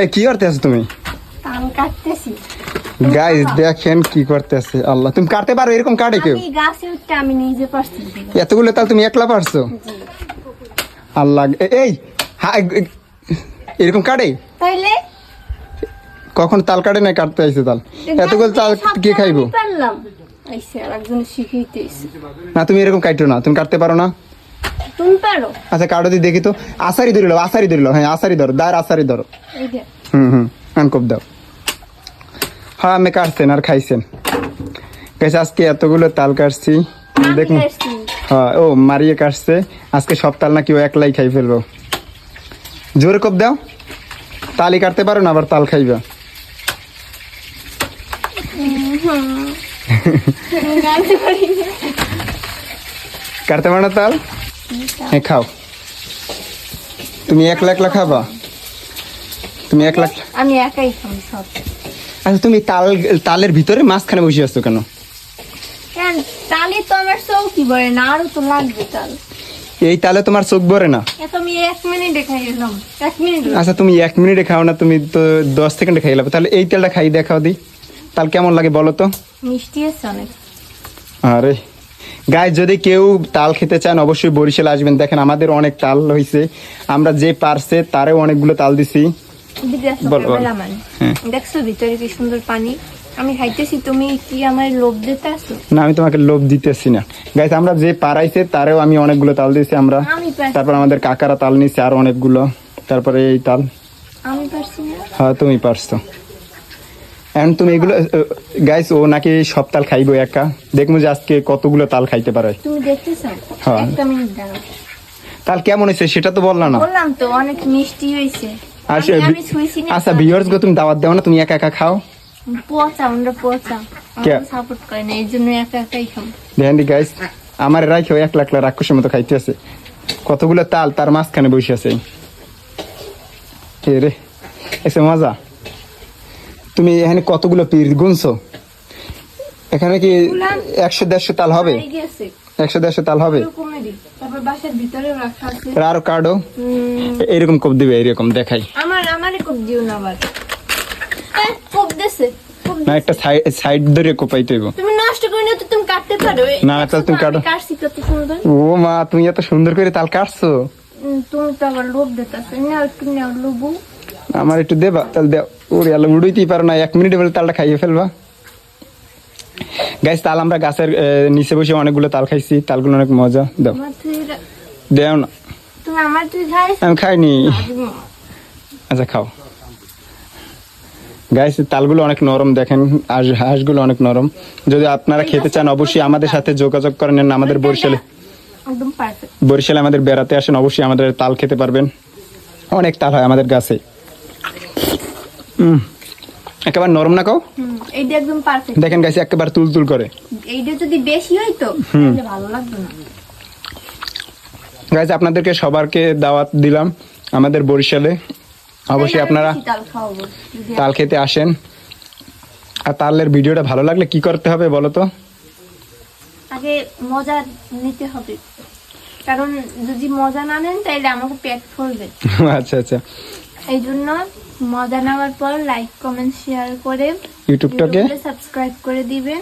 এই কি করতে আছো তুমি কাটতেছি। গাইস দেখেন কি করতে আছে আল্লাহ। তুমি কাটতে পারো এরকম কাটে কেউ? আমি গাছে উঠতে আমি নিজে পারছি। এতগুলো তাল তুমি একলা পারছ? আল্লাহ এই এরকম কাটে? তাইলে? কখন তাল কাটে না কাটতে আইছে তাল? এতগুলো তাল কে খাইবো। না তুমি এরকম কাটো না তুমি কাটতে পারো না। তুমি পারো আচ্ছা কাটো দিয়ে দেখি তো আসারি ধরিল আসারি ধরিল হ্যাঁ আসারি ধরো দাঁড় আসারি ধরো। হুম হুম আনকোপ দাও। হ্যাঁ আমি কাটছেন আর খাইছেন। গেছে আজকে এতগুলো তাল কাটছি দেখুন। হ্যাঁ ও মারিয়ে কাটছে। আজকে সব তাল নাকি ও একলাই খাই ফেলব। জোরে কোপ দাও। তালি কাটতে পারো না আবার তাল খাইবা। কাটতে পারো না তাল? হ্যাঁ খাও। তুমি একলা একলা খাবা? তুমি একলা আমি একাই খাই সব। আচ্ছা তুমি তাল তালের ভিতরে মাঝখানে বসে আছো কেন? কেন? তালে তো আমার চৌকি বলে না আরও তো লাগবে তাল। এই তালে তোমার চোখ ভরে না? এত আমি এক মিনিটে খাই এলাম এক মিনিট। আচ্ছা তুমি এক মিনিটে খাও না তুমি তো দশ সেকেন্ডে খাই লাগবে তাহলে এই তেলটা খাই দেখাও দি। তাল কেমন লাগে বলো তো? মিষ্টি আছে অনেক। আরে। গায়ে যদি কেউ তাল খেতে চান অবশ্যই বরিশাল আসবেন। দেখেন আমাদের অনেক তাল হয়েছে আমরা যে পারছে তারেও অনেকগুলো তাল দিছি। হ্যাঁ। দেখছ ভিতরে কি সুন্দর পানি? আমি খাইতেছি তুমি কি আমার লোভ দিতে আসো না আমি তোমাকে লোভ দিতেছি না। গাইস আমরা যে পারাইছে তারেও আমি অনেকগুলো তাল দিয়েছি আমরা। তারপর আমাদের কাকারা তাল নিচ্ছে আর অনেকগুলো। তারপরে এই তাল। আমি পারছি না। হ্যাঁ তুমি পারছ। এখন তুমি এগুলো গাইস ও নাকি সব তাল খাইবো একা দেখব যে আজকে কতগুলো তাল খাইতে পারে। তুমি দেখতে হ্যাঁ। একটা মিনিট দাঁড়াও। তাল কেমন হয়েছে? সেটা তো বললা না। বললাম তো অনেক মিষ্টি হয়েছে। আচ্ছা ভিউয়ার্স গো তুমি দাওয়াত দাও না তুমি একা একা খাও? পচা আমরা পচা? সাপোর্ট করে না এই জন্য একা একাই খাম দেখেন গাইস আমার রাখেও এক লাখ রাক্ষসের মতো খাইতে আছে। কতগুলো তাল তার মাঝখানে বসে আছে। রে এসে মজা। তুমি এখানে কতগুলো পিস গুনছো? এখানে কি একশো দেড়শো তাল হবে? একশো দেড়শো তাল হবে? আর কার্ডও এরকম কোপ দিবে এরকম দেখাই। আমার আমারে কোপ দিও না আবার। কোপ দেছে না একটা সাইড ধরে কোপাইতে হইব। তুমি নষ্ট করে নিও তো তুমি কাটতে পারো। না, তাহলে তুমি কাটো। কাটছি কত সুন্দর ও মা তুমি এত সুন্দর করে তাল কাটছো। তুমি তো আবার লোভ দিতেছো। নাও একটু নাও আমার একটু দেবা তাহলে দেও। ওরে আলো উড়ইতেই পারো না এক মিনিটে বলে তালটা খাইয়ে ফেলবা। গাইস তাল আমরা গাছের নিচে বসে অনেকগুলো তাল খাইছি তালগুলো অনেক মজা দাও। দেও না। আমি খাইনি। আচ্ছা খাও। গাইস তালগুলো অনেক নরম দেখেন আর হাঁসগুলো অনেক নরম। যদি আপনারা খেতে চান অবশ্যই আমাদের সাথে যোগাযোগ করেন আমাদের বরিশালে। বরিশালে আমাদের বেড়াতে আসেন অবশ্যই আমাদের তাল খেতে পারবেন। অনেক তাল হয় আমাদের গাছে। একেবারে নরম না কাও? এইটা একদম পারফেক্ট দেখেন গাছে একেবারে তুল তুল করে। এইটা যদি বেশি হইতো তাহলে ভালো লাগতো না। গাইজ আপনাদেরকে সবারকে দাওয়াত দিলাম আমাদের বরিশালে। অবশ্যই আপনারা তাল খেতে আসেন। আর তালের ভিডিওটা ভালো লাগলে কি করতে হবে বলো তো? আগে মজা নিতে হবে। কারণ যদি মজা না নেন তাইলে আমাকে পেট ফুলবে আচ্ছা আচ্ছা। এই জন্য মজা নেওয়ার পর লাইক কমেন্ট শেয়ার করে ইউটিউবটাকে সাবস্ক্রাইব করে দিবেন।